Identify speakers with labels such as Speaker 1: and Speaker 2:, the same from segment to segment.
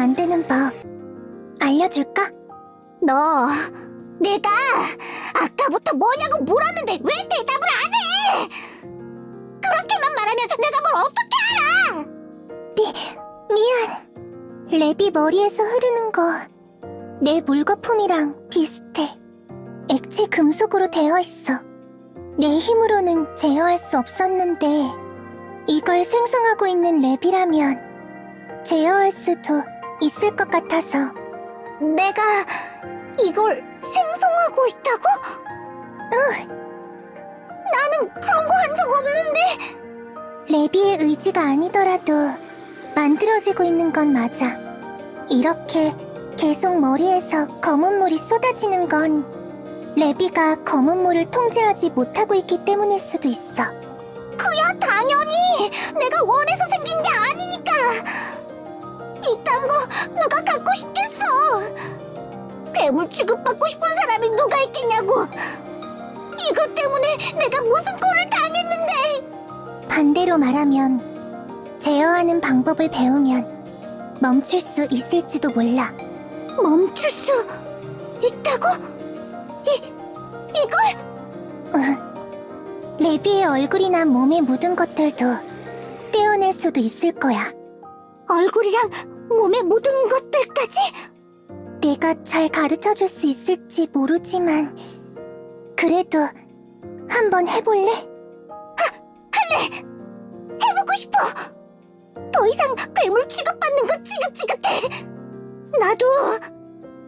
Speaker 1: 만드는 법 알려줄까?
Speaker 2: 너, 내가 아까부터 뭐냐고 물었는데 왜 대답을 안 해? 그렇게만 말하면 내가 뭘 어떻게 알아?
Speaker 1: 미안. 랩이 머리에서 흐르는 거 내 물거품이랑 비슷해. 액체 금속으로 되어 있어. 내 힘으로는 제어할 수 없었는데 이걸 생성하고 있는 랩이라면 제어할 수도 있을 것 같아서
Speaker 2: 내가 이걸 생성하고 있다고? 응. 나는 그런 거 한 적 없는데.
Speaker 1: 레비의 의지가 아니더라도 만들어지고 있는 건 맞아. 이렇게 계속 머리에서 검은 물이 쏟아지는 건 레비가 검은 물을 통제하지 못하고 있기 때문일 수도 있어.
Speaker 2: 그야 당연히 내가 원해서 괴물 취급받고 싶은 사람이 누가 있겠냐고. 이것 때문에 내가 무슨 꼴을 당했는데.
Speaker 1: 반대로 말하면 제어하는 방법을 배우면 멈출 수 있을지도 몰라.
Speaker 2: 멈출 수 있다고? 이, 이걸?
Speaker 1: 응. 레비의 얼굴이나 몸에 묻은 것들도 떼어낼 수도 있을 거야.
Speaker 2: 얼굴이랑 몸에 묻은 것들까지?
Speaker 1: 내가 잘 가르쳐 줄 수 있을지 모르지만 그래도 한번 해볼래?
Speaker 2: 해보고 싶어. 더 이상 괴물 취급받는 거 지긋지긋해. 나도,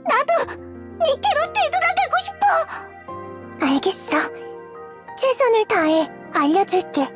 Speaker 2: 나도 니케로 되돌아가고 싶어.
Speaker 1: 알겠어. 최선을 다해 알려줄게.